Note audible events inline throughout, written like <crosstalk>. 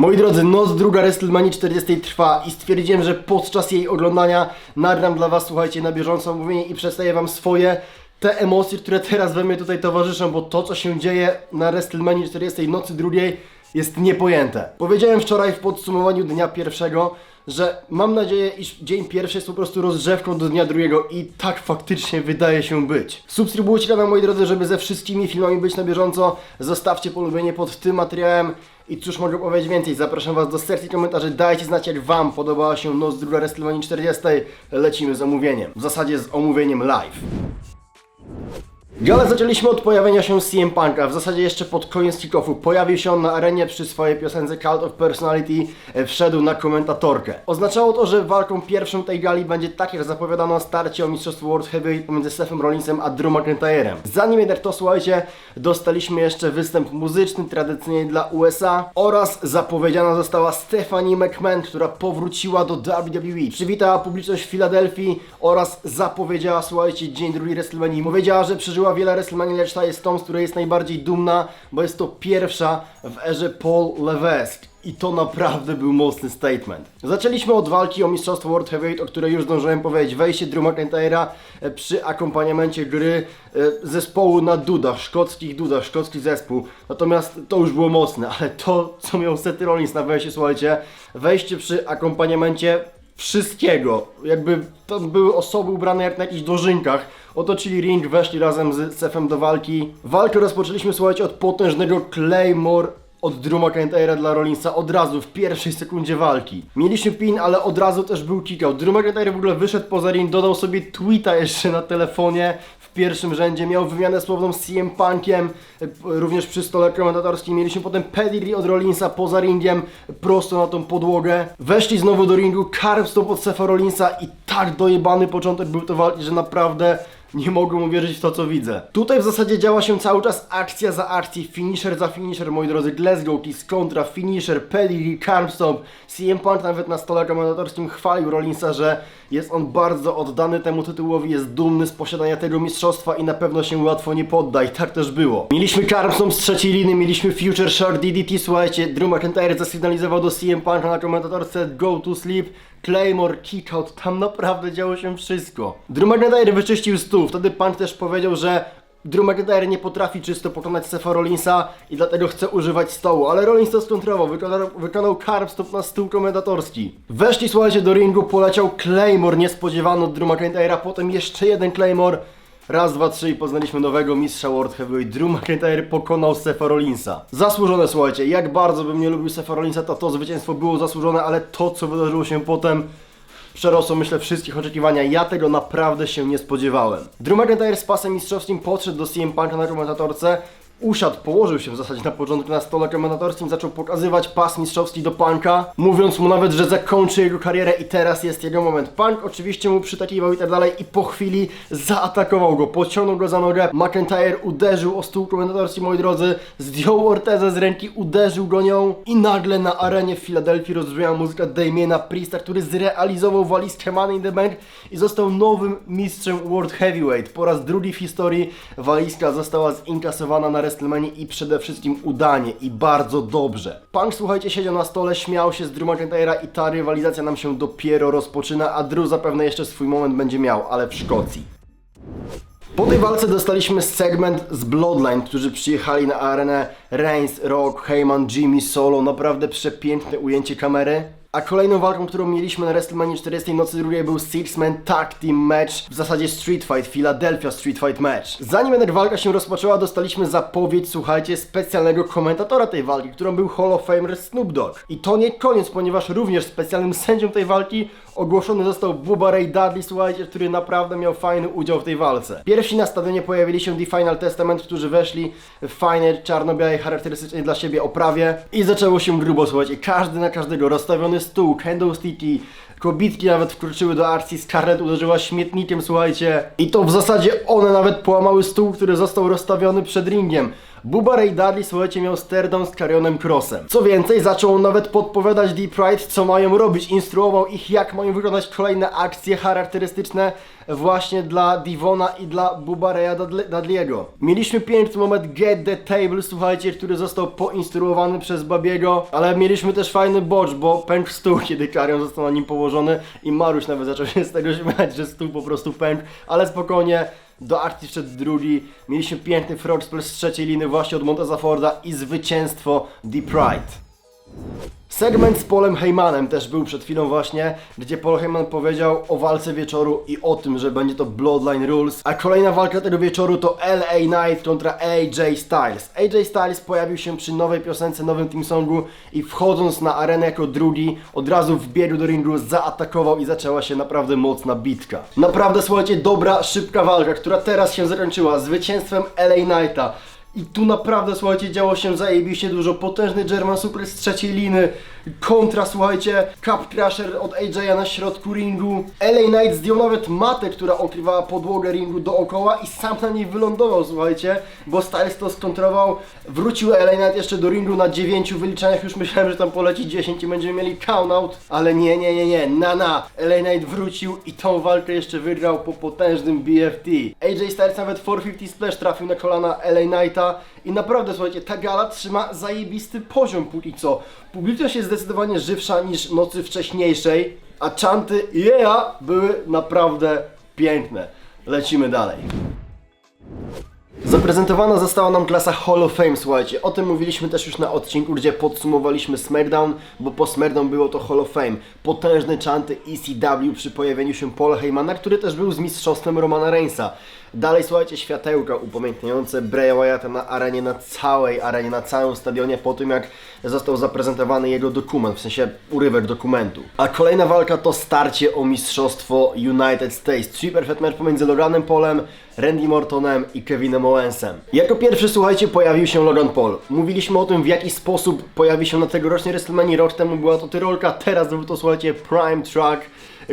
Moi drodzy, noc druga WrestleMania 40 trwa i stwierdziłem, że podczas jej oglądania nagram dla was, słuchajcie, na bieżąco mówienie i przedstawię wam swoje te emocje, które teraz we mnie tutaj towarzyszą, bo to, co się dzieje na WrestleMania 40 nocy drugiej jest niepojęte. Powiedziałem wczoraj w podsumowaniu dnia pierwszego, że mam nadzieję, iż dzień pierwszy jest po prostu rozgrzewką do dnia drugiego i tak faktycznie wydaje się być. Subskrybujcie kanał moi drodzy, żeby ze wszystkimi filmami być na bieżąco. Zostawcie polubienie pod tym materiałem. I cóż mogę powiedzieć więcej, zapraszam Was do sekcji komentarzy, dajcie znać jak Wam podobała się noc druga WrestleMania 40. Lecimy z omówieniem, w zasadzie z omówieniem live. Gale zaczęliśmy od pojawienia się CM Punk'a, w zasadzie jeszcze pod koniec kickoffu. Pojawił się on na arenie przy swojej piosence Cult of Personality, e, wszedł na komentatorkę. Oznaczało to, że walką pierwszą tej gali będzie tak jak zapowiadano starcie o mistrzostwo World Heavyweight pomiędzy Stephem Rollinsem a Drew McIntyrem. Zanim jednak to słuchajcie, dostaliśmy jeszcze występ muzyczny tradycyjnie dla USA oraz zapowiedziana została Stephanie McMahon, która powróciła do WWE. Przywitała publiczność w Filadelfii oraz zapowiedziała, słuchajcie, dzień drugi WrestleMania. Powiedziała, że przeżyła wiele WrestleMania, lecz ta jest tą, z której jest najbardziej dumna, bo jest to pierwsza w erze Paul Levesque. I to naprawdę był mocny statement. Zaczęliśmy od walki o Mistrzostwo World Heavyweight, o której już zdążyłem powiedzieć. Wejście Drew McIntyre'a e, przy akompaniamencie gry e, zespołu na dudach, szkockich dudach, szkocki zespół. Natomiast to już było mocne, ale to, co miał Seth Rollins na wejście, słuchajcie, wejście przy akompaniamencie wszystkiego. Jakby to były osoby ubrane jak na jakichś dożynkach. Otoczyli ring, weszli razem z Sefem do walki. Walkę rozpoczęliśmy, słuchajcie, od potężnego Claymore od Drew McIntyre'a dla Rollinsa od razu w pierwszej sekundzie walki. Mieliśmy pin, ale od razu też był kick-out. Drew McIntyre w ogóle wyszedł poza ring, dodał sobie tweeta jeszcze na telefonie w pierwszym rzędzie, miał wymianę słowną z CM Punkiem, również przy stole komentatorskim. Mieliśmy potem pedigree od Rollinsa poza ringiem, prosto na tą podłogę. Weszli znowu do ringu, carb od Sefa Rollinsa i tak dojebany początek był to walki, że naprawdę nie mogłem uwierzyć w to, co widzę. Tutaj w zasadzie działa się cały czas akcja za akcji, finisher za finisher, moi drodzy. Glasgow Kiss kontra, finisher, pedigree, carmstomp. CM Punk nawet na stole komentatorskim chwalił Rollinsa, że jest on bardzo oddany temu tytułowi, jest dumny z posiadania tego mistrzostwa i na pewno się łatwo nie podda i tak też było. Mieliśmy carmstomp z trzeciej liny, mieliśmy future shock DDT, słuchajcie, Drew McIntyre zasygnalizował do CM Punka na komentatorce go to sleep. Claymore, kickout, tam naprawdę działo się wszystko. Drew McIntyre wyczyścił stół, wtedy Punk też powiedział, że Drew McIntyre nie potrafi czysto pokonać Sefa Rollinsa i dlatego chce używać stołu, ale Rollins to skontrował, wykonał, wykonał carb stop na stół komentatorski. Weszli, słuchajcie, do ringu, poleciał Claymore niespodziewany od Drew McIntyre'a, potem jeszcze jeden Claymore, Raz, dwa, trzy i poznaliśmy nowego mistrza World Heavyweight. Drew McIntyre pokonał Sefa Rollinsa. Zasłużone, słuchajcie. Jak bardzo bym nie lubił Sefa Rollinsa, to to zwycięstwo było zasłużone, ale to, co wydarzyło się potem, przerosło, myślę, wszystkich oczekiwania. Ja tego naprawdę się nie spodziewałem. Drew McIntyre z pasem mistrzowskim podszedł do CM Punk'a na komentatorce. Usiadł, położył się w zasadzie na początku na stole komentatorskim, zaczął pokazywać pas mistrzowski do Punka, mówiąc mu nawet, że zakończy jego karierę i teraz jest jego moment. Punk oczywiście mu przytakiwał i tak dalej i po chwili zaatakował go, pociągnął go za nogę, McIntyre uderzył o stół komentatorski, moi drodzy, zdjął Ortezę z ręki, uderzył go nią i nagle na arenie w Filadelfii rozbrzmiała muzyka Damiena Priesta, który zrealizował walizkę Money in the Bank i został nowym mistrzem World Heavyweight. Po raz drugi w historii walizka została zinkasowana na WrestleMania i przede wszystkim udanie i bardzo dobrze. Punk, słuchajcie, siedział na stole, śmiał się z Drew McIntyre'a i ta rywalizacja nam się dopiero rozpoczyna, a Drew zapewne jeszcze swój moment będzie miał, ale w Szkocji. Po tej walce dostaliśmy segment z Bloodline, którzy przyjechali na arenę Reigns, Rock, Heyman, Jimmy, Solo, naprawdę przepiękne ujęcie kamery. A kolejną walką, którą mieliśmy na WrestleMania 40 nocy drugiej był Six Man Tag Team Match, w zasadzie Street Fight, Philadelphia Street Fight Match. Zanim jednak walka się rozpoczęła, dostaliśmy zapowiedź, słuchajcie, specjalnego komentatora tej walki, którą był Hall of Famer Snoop Dogg. I to nie koniec, ponieważ również specjalnym <laughs> sędzią tej walki ogłoszony został Bubba Ray Dudley, słuchajcie, który naprawdę miał fajny udział w tej walce. Pierwsi na stadionie pojawili się The Final Testament, którzy weszli w fajnej, czarno-białej, charakterystycznej dla siebie oprawie i zaczęło się grubo, słuchajcie, każdy na każdego, rozstawiony stół, candlesticki, Kobitki nawet wkroczyły do akcji, Scarlett uderzyła śmietnikiem, słuchajcie. I to w zasadzie one nawet połamały stół, który został rozstawiony przed ringiem. Bubba Ray Dudley, słuchajcie, miał sterdą z Karionem Crossem. Co więcej, zaczął nawet podpowiadać Deep Pride, co mają robić, instruował ich, jak mają wykonać kolejne akcje charakterystyczne właśnie dla Divona i dla Dudley- Dudley'ego. Mieliśmy piękny moment Get the Table, słuchajcie, który został poinstruowany przez Babiego, ale mieliśmy też fajny bocz, bo pękł stół, <laughs> kiedy Karion został na nim położony i Maruś nawet zaczął się z tego śmiać, że stół po prostu pękł, ale spokojnie, do akcji wszedł drugi, mieliśmy piękny frog z trzeciej liny właśnie od Monteza Forda i zwycięstwo Deep Pride. Segment z Polem Heymanem też był przed chwilą właśnie, gdzie Paul Heyman powiedział o walce wieczoru i o tym, że będzie to Bloodline Rules. A kolejna walka tego wieczoru to LA Knight kontra AJ Styles. AJ Styles pojawił się przy nowej piosence, nowym team songu i wchodząc na arenę jako drugi, od razu wbiegł do ringu, zaatakował i zaczęła się naprawdę mocna bitka. Naprawdę słuchajcie, dobra, szybka walka, która teraz się zakończyła zwycięstwem LA Knighta. I tu naprawdę, słuchajcie, działo się zajebiście dużo. Potężny German Suplex z trzeciej liny. Kontra, słuchajcie, Cup Crusher od AJ'a na środku ringu. LA Knight zdjął nawet matę, która okrywała podłogę ringu dookoła i sam na niej wylądował, słuchajcie, bo Styles to skontrował. Wrócił LA Knight jeszcze do ringu na dziewięciu wyliczeniach. Już myślałem, że tam poleci 10 i będziemy mieli count-out, ale nie, nie, nie, nie, na na. LA Knight wrócił i tą walkę jeszcze wygrał po potężnym BFT. AJ Styles nawet 450 splash trafił na kolana LA Knighta i naprawdę, słuchajcie, ta gala trzyma zajebisty poziom póki co. Publiczność jest zdecydowanie żywsza niż nocy wcześniejszej, a czanty yeah były naprawdę piękne. Lecimy dalej. Zaprezentowana została nam klasa Hall of Fame, słuchajcie. O tym mówiliśmy też już na odcinku, gdzie podsumowaliśmy SmackDown, bo po SmackDown było to Hall of Fame. Potężne czanty ECW przy pojawieniu się Paula Heymana, który też był z mistrzostwem Romana Reignsa. Dalej, słuchajcie, światełka upamiętniające Bray Wyatta na arenie, na całej arenie, na całym stadionie po tym, jak został zaprezentowany jego dokument, w sensie urywek dokumentu. A kolejna walka to starcie o mistrzostwo United States. Three Perfect Match pomiędzy Loganem Polem, Randy Mortonem i Kevinem Owensem. Jako pierwszy, słuchajcie, pojawił się Logan Paul. Mówiliśmy o tym, w jaki sposób pojawi się na tegorocznej WrestleMania. Rok temu była to tyrolka, teraz był to, słuchajcie, Prime Truck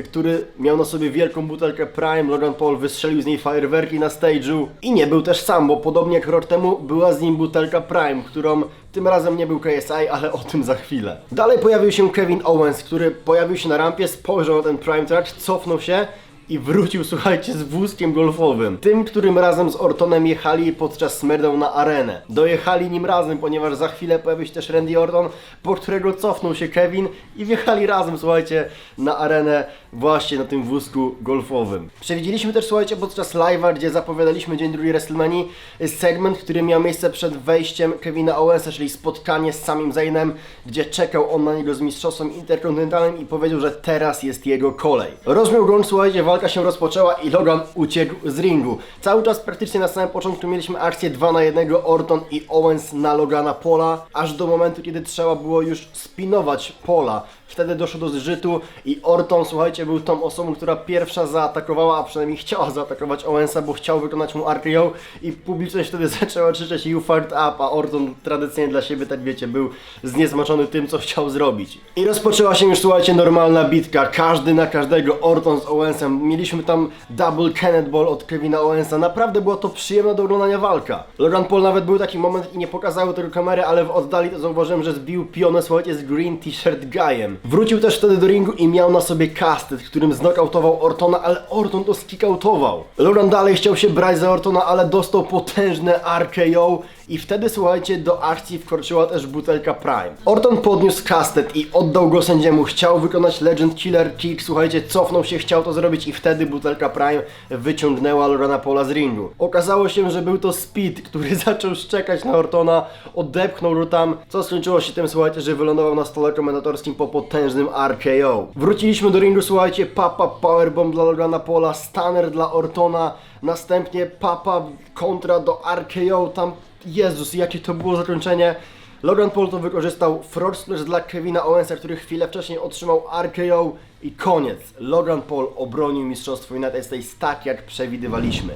który miał na sobie wielką butelkę Prime. Logan Paul wystrzelił z niej fajerwerki na stage'u i nie był też sam, bo podobnie jak rok temu była z nim butelka Prime, którą tym razem nie był KSI, ale o tym za chwilę. Dalej pojawił się Kevin Owens, który pojawił się na rampie, spojrzał na ten Prime Track, cofnął się i wrócił, <laughs> słuchajcie, z wózkiem golfowym. Tym, którym razem z Ortonem jechali podczas SmackDown na arenę. Dojechali nim razem, ponieważ za chwilę pojawi się też Randy Orton, po którego cofnął się Kevin i wjechali razem, słuchajcie, na arenę właśnie na tym wózku golfowym. Przewidzieliśmy też, słuchajcie, podczas live'a, gdzie zapowiadaliśmy dzień drugi WrestleMania, segment, który miał miejsce przed wejściem Kevina Owensa, czyli spotkanie z samym Zaynem, gdzie czekał on na niego z mistrzostwem interkontynentalnym i powiedział, że teraz jest jego kolej. Rozmiał gong, słuchajcie, walka się rozpoczęła i Logan uciekł z ringu. Cały czas praktycznie na samym początku mieliśmy akcję 2 na 1 Orton i Owens na Logana Pola, aż do momentu, kiedy trzeba było już spinować Pola. Wtedy doszło do zżytu i Orton, słuchajcie, był tą osobą, która pierwsza zaatakowała, a przynajmniej chciała zaatakować Owensa, bo chciał wykonać mu RKO i publiczność wtedy <laughs> zaczęła krzyczeć You fucked up, a Orton tradycyjnie dla siebie, tak wiecie, był zniezmoczony tym, co chciał zrobić. I rozpoczęła się już, słuchajcie, normalna bitka, każdy na każdego, Orton z Owensem. Mieliśmy tam double cannonball od Kevina Owensa, naprawdę była to przyjemna do oglądania walka. Logan Paul nawet był taki moment i nie pokazały tego kamery, ale w oddali to zauważyłem, że zbił pionę, słuchajcie, z green t-shirt guyem. Wrócił też wtedy do ringu i miał na sobie kastet, którym znokautował Ortona, ale Orton to skikautował. Logan dalej chciał się brać za Ortona, ale dostał potężne RKO i wtedy, słuchajcie, do akcji wkroczyła też butelka Prime. Orton podniósł kastet i oddał go sędziemu. Chciał wykonać Legend Killer Kick, słuchajcie, cofnął się, chciał to zrobić i wtedy butelka Prime wyciągnęła Paula z ringu. Okazało się, że był to Speed, który <laughs> zaczął szczekać na Ortona, odepchnął go tam, co skończyło się tym, słuchajcie, że wylądował na stole komentatorskim po potężnym RKO. Wróciliśmy do ringu, słuchajcie, papa powerbomb dla Logana Paula, stunner dla Ortona, następnie papa kontra do RKO, tam Jezus, jakie to było zakończenie. Logan Paul to wykorzystał frog splash dla Kevina Owensa, który chwilę wcześniej otrzymał RKO i koniec. Logan Paul obronił mistrzostwo United States tak jak przewidywaliśmy.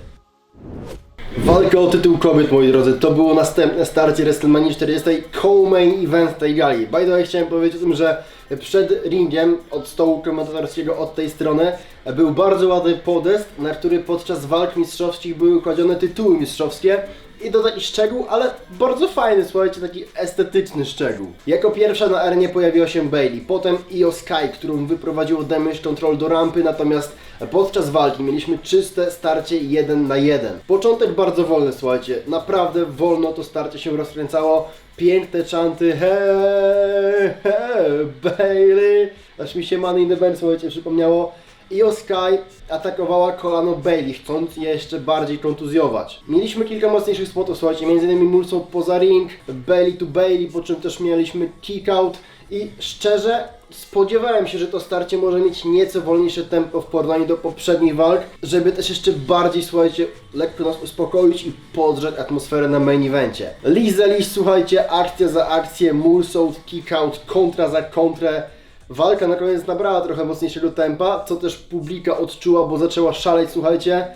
Walka o tytuł kobiet, moi drodzy, to było następne starcie WrestleMania 40 co-main event tej gali. By the way, chciałem powiedzieć o tym, że przed ringiem od stołu komentatorskiego od tej strony był bardzo ładny podest, na który podczas walk mistrzowskich były kładzione tytuły mistrzowskie I to taki szczegół, ale bardzo fajny, słuchajcie, taki estetyczny szczegół. Jako pierwsza na arenie pojawiła się Bailey, potem Io Sky, którą wyprowadziło Damage Control do rampy, natomiast podczas walki mieliśmy czyste starcie 1 na 1. Początek bardzo wolny, słuchajcie, naprawdę wolno to starcie się rozkręcało. Piękne czanty, hej, hej, Bailey, aż mi się Money in the Bank, słuchajcie, przypomniało. Io Sky atakowała kolano Bailey, chcąc je jeszcze bardziej kontuzjować. Mieliśmy kilka mocniejszych spotów, słuchajcie, m.in. Mulso poza ring, Bailey to Bailey, po czym też mieliśmy kick out i szczerze spodziewałem się, że to starcie może mieć nieco wolniejsze tempo w porównaniu do poprzednich walk, żeby też jeszcze bardziej, słuchajcie, lekko nas uspokoić i podrzeć atmosferę na main evencie. Liz za liść, słuchajcie, akcja za akcję, Mulsault, kick out, kontra za kontrę. Walka na koniec nabrała trochę mocniejszego tempa, co też publika odczuła, bo zaczęła szaleć, słuchajcie.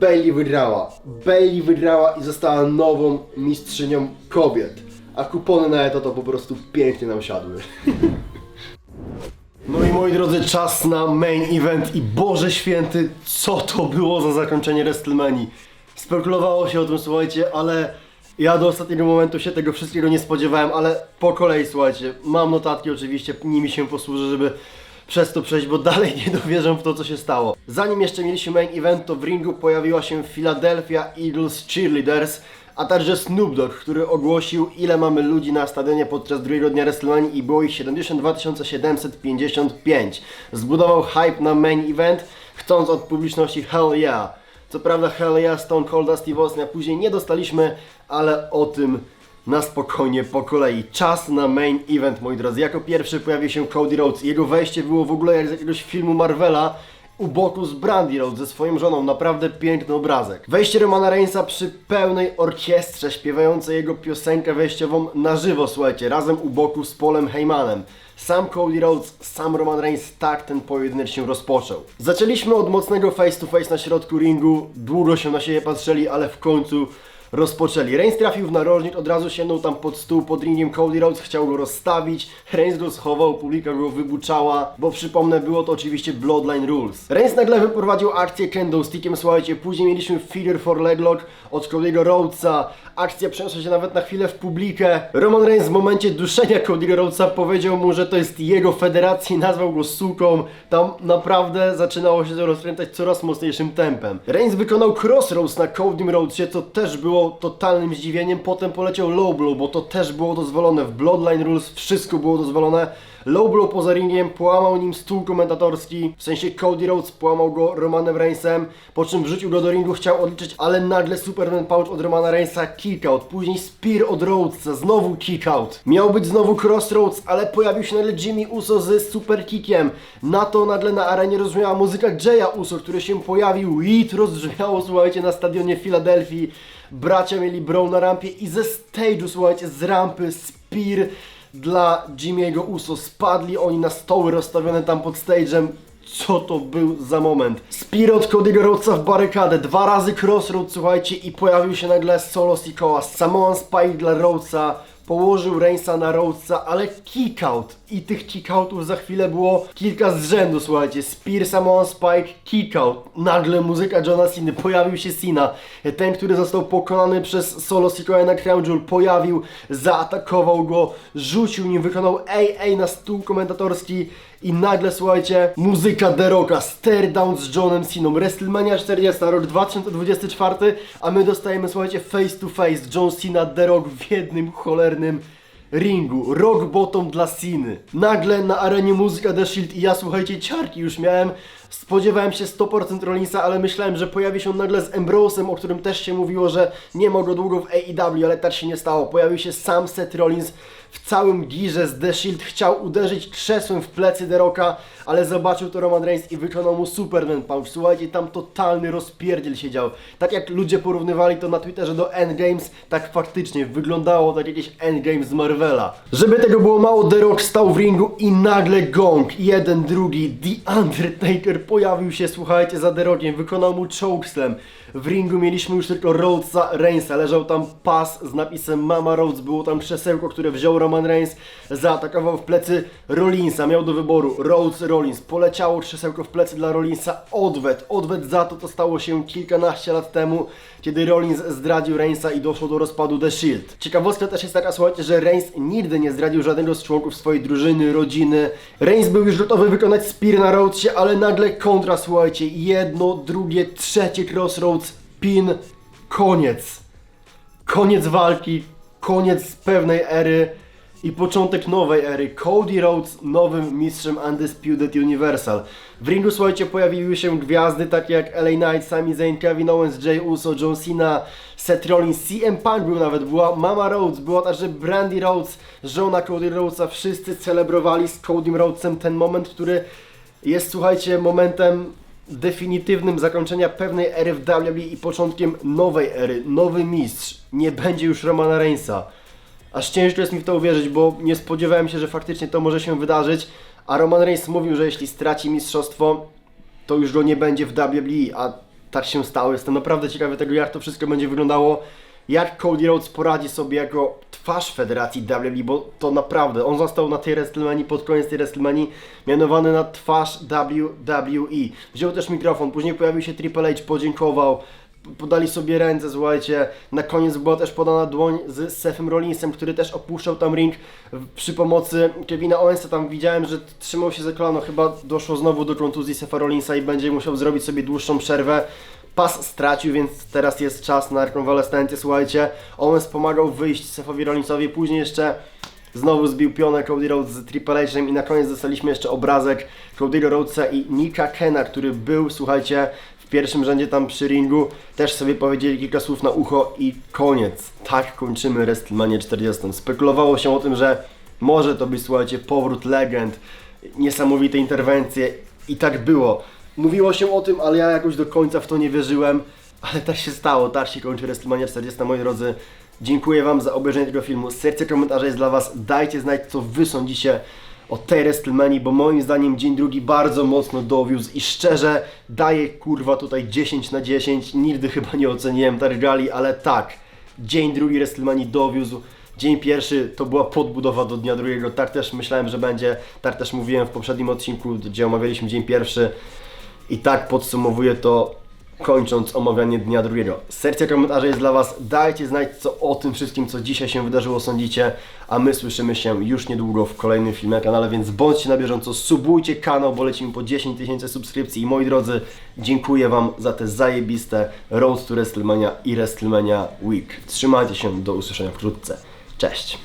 Bailey wygrała. Bailey wygrała i została nową mistrzynią kobiet. A kupony na to to po prostu pięknie nam siadły. <laughs> No i moi drodzy, czas na main event i Boże Święty, co to było za zakończenie WrestleMania? Spekulowało się o tym, słuchajcie, ale ja do ostatniego momentu się tego wszystkiego nie spodziewałem, ale po kolei, słuchajcie, mam notatki oczywiście, nimi się posłużę, żeby przez to przejść, bo dalej nie dowierzam w to, co się stało. Zanim jeszcze mieliśmy main event, to w ringu pojawiła się Philadelphia Eagles Cheerleaders, a także Snoop Dogg, który ogłosił, ile mamy ludzi na stadionie podczas drugiego dnia WrestleMania i było ich 72 755. Zbudował hype na main event, chcąc od publiczności Hell Yeah. Co prawda Hell Yeah, Stone Colda, Steve Austin, a później nie dostaliśmy, ale o tym na spokojnie po kolei. Czas na main event, moi drodzy. Jako pierwszy pojawił się Cody Rhodes. Jego wejście było w ogóle jak z jakiegoś filmu Marvela. U boku z Brandy Rhodes ze swoją żoną. Naprawdę piękny obrazek. Wejście Romana Reignsa przy pełnej orkiestrze śpiewającej jego piosenkę wejściową na żywo, słuchajcie. Razem u boku z Polem Heymanem. Sam Cody Rhodes, sam Roman Reigns, tak ten pojedynek się rozpoczął. Zaczęliśmy od mocnego face to face na środku ringu. Długo się na siebie patrzyli, ale w końcu rozpoczęli. Reigns trafił w narożnik, od razu sięgnął tam pod stół, pod ringiem Cody Rhodes, chciał go rozstawić. Reigns go schował, publika go wybuczała, bo przypomnę, było to oczywiście Bloodline Rules. Reigns nagle wyprowadził akcję kendo stickiem, słuchajcie, później mieliśmy figure for leglock od Cody'ego Rhodesa. Akcja przeniosła się nawet na chwilę w publikę. Roman Reigns w momencie duszenia Cody'ego Rhodesa powiedział mu, że to jest jego federacja nazwał go suką. Tam naprawdę zaczynało się to rozkręcać coraz mocniejszym tempem. Reigns wykonał crossroads na Codym Rhodesie, co też było totalnym zdziwieniem. Potem poleciał low blow, bo to też było dozwolone. W Bloodline Rules wszystko było dozwolone. Low blow poza ringiem, połamał nim stół komentatorski, w sensie Cody Rhodes połamał go Romanem Reignsem, po czym wrzucił go do ringu, chciał odliczyć, ale nagle Superman Punch od Romana Reignsa, kick out, później Spear od Rhodesa, znowu kick out. Miał być znowu Crossroads, ale pojawił się nagle Jimmy Uso z super kickiem. Na to nagle na arenie rozbrzmiała muzyka Jaya Uso, który się pojawił, hit rozbrzmiało, słuchajcie, na stadionie Filadelfii. Bracia mieli brow na rampie i ze stage'u, słuchajcie, z rampy Spear dla Jimmy'ego Uso. Spadli oni na stoły rozstawione tam pod stage'em. Co to był za moment? Spear od Cody'ego Rhodesa w barykadę, dwa razy crossroad, słuchajcie, i pojawił się nagle Solo Sikoa. Samoan Spike dla Rhodesa, położył Reignsa na Rhodesa, ale kick out. I tych kick outów za chwilę było kilka z rzędu, słuchajcie. Spear, Samoan Spike, kick out. Nagle muzyka Johna Cena, pojawił się Cena. Ten, który został pokonany przez Solo Sikoa na Crown Jewel, pojawił, zaatakował go, rzucił nim, wykonał AA na stół komentatorski. I nagle, słuchajcie, muzyka The Rocka, stare down z Johnem Ceną, WrestleMania 40, rok 2024, a my dostajemy, słuchajcie, face to face, John Cena, The Rock w jednym cholernym ringu, rock bottom dla Ceny. Nagle na arenie muzyka The Shield i ja, słuchajcie, ciarki już miałem, spodziewałem się 100% Rollinsa, ale myślałem, że pojawi się on nagle z Ambrosem, o którym też się mówiło, że nie ma go długo w AEW, ale tak się nie stało. Pojawił się sam Seth Rollins w całym girze z The Shield, chciał uderzyć krzesłem w plecy The Rocka, ale zobaczył to Roman Reigns i wykonał mu Superman Punch. Słuchajcie, tam totalny rozpierdziel się dział. Tak jak ludzie porównywali to na Twitterze do Endgames, tak faktycznie wyglądało tak jakieś Endgames z Marvela. Żeby tego było mało, The Rock stał w ringu i nagle gong, jeden, drugi, The Undertaker pojawił się, słuchajcie, za The Rockiem, wykonał mu chokeslam. W ringu mieliśmy już tylko Rhodesa Reignsa, leżał tam pas z napisem Mama Rhodes, było tam krzesełko, które wziął Roman Reigns, zaatakował w plecy Rollinsa, miał do wyboru Rhodes, Rollins, poleciało krzesełko w plecy dla Rollinsa, odwet, odwet za to, to stało się kilkanaście lat temu, kiedy Rollins zdradził Reignsa i doszło do rozpadu The Shield. Ciekawostka też jest taka, słuchajcie, że Reigns nigdy nie zdradził żadnego z członków swojej drużyny, rodziny. Reigns był już gotowy wykonać spear na Rhodesie, ale nagle kontra, słuchajcie, jedno, drugie, trzecie crossroads, pin, koniec. Koniec walki, koniec pewnej ery i początek nowej ery. Cody Rhodes nowym mistrzem Undisputed Universal. W ringu, słuchajcie, pojawiły się gwiazdy takie jak LA Knight, Sami Zayn, Kevin Owens, Jay Uso, John Cena, Seth Rollins, CM Punk był nawet, była Mama Rhodes, była także Brandy Rhodes, żona Cody Rhodesa. Wszyscy celebrowali z Codym Rhodesem ten moment, który jest, słuchajcie, momentem definitywnym zakończenia pewnej ery w WWE i początkiem nowej ery. Nowy mistrz. Nie będzie już Romana Reignsa. Aż ciężko jest mi w to uwierzyć, bo nie spodziewałem się, że faktycznie to może się wydarzyć. A Roman Reigns mówił, że jeśli straci mistrzostwo, to już go nie będzie w WWE, a tak się stało. Jestem naprawdę ciekawy tego, jak to wszystko będzie wyglądało. Jak Cody Rhodes poradzi sobie jako twarz federacji WWE, bo to naprawdę, on został na tej WrestleManii, pod koniec tej WrestleManii, mianowany na twarz WWE. Wziął też mikrofon, później pojawił się Triple H, podziękował, podali sobie ręce, słuchajcie. Na koniec była też podana dłoń z Sethem Rollinsem, który też opuszczał tam ring przy pomocy Kevina Owensa. Tam widziałem, że trzymał się za kolano. Chyba doszło znowu do kontuzji Setha Rollinsa i będzie musiał zrobić sobie dłuższą przerwę. Pas stracił, więc teraz jest czas na rekonwalescencję, słuchajcie. Owens pomagał wyjść Sethowi Rollinsowi, później jeszcze Znowu zbił pionę Cody Rhodes z Triple H'em i na koniec dostaliśmy jeszcze obrazek Cody'ego Rhodesa i Nika Kena, który był, słuchajcie, w pierwszym rzędzie tam przy ringu. Też sobie powiedzieli kilka słów na ucho i koniec. Tak kończymy WrestleMania 40. Spekulowało się o tym, że może to być, słuchajcie, powrót legend, niesamowite interwencje i tak było. Mówiło się o tym, ale ja jakoś do końca w to nie wierzyłem, ale tak się stało, tak się kończy WrestleMania 40, moi drodzy. Dziękuję Wam za obejrzenie tego filmu. Serce komentarza jest dla Was. Dajcie znać, co Wy sądzicie o tej WrestleManii, bo moim zdaniem dzień drugi bardzo mocno dowiózł i szczerze daję kurwa tutaj 10 na 10. Nigdy chyba nie oceniłem tak gali, ale tak, dzień drugi WrestleManii dowiózł. Dzień pierwszy to była podbudowa do dnia drugiego. Tak też myślałem, że będzie. Tak też mówiłem w poprzednim odcinku, gdzie omawialiśmy dzień pierwszy. I tak podsumowuję to, kończąc omawianie dnia drugiego. Serce komentarzy jest dla Was. Dajcie znać, co o tym wszystkim, co dzisiaj się wydarzyło, sądzicie. A my słyszymy się już niedługo w kolejnym filmie na kanale, więc bądźcie na bieżąco, subujcie kanał, bo lecimy po 10 tysięcy subskrypcji. I moi drodzy, dziękuję Wam za te zajebiste Road to WrestleMania i WrestleMania Week. Trzymajcie się, do usłyszenia wkrótce. Cześć!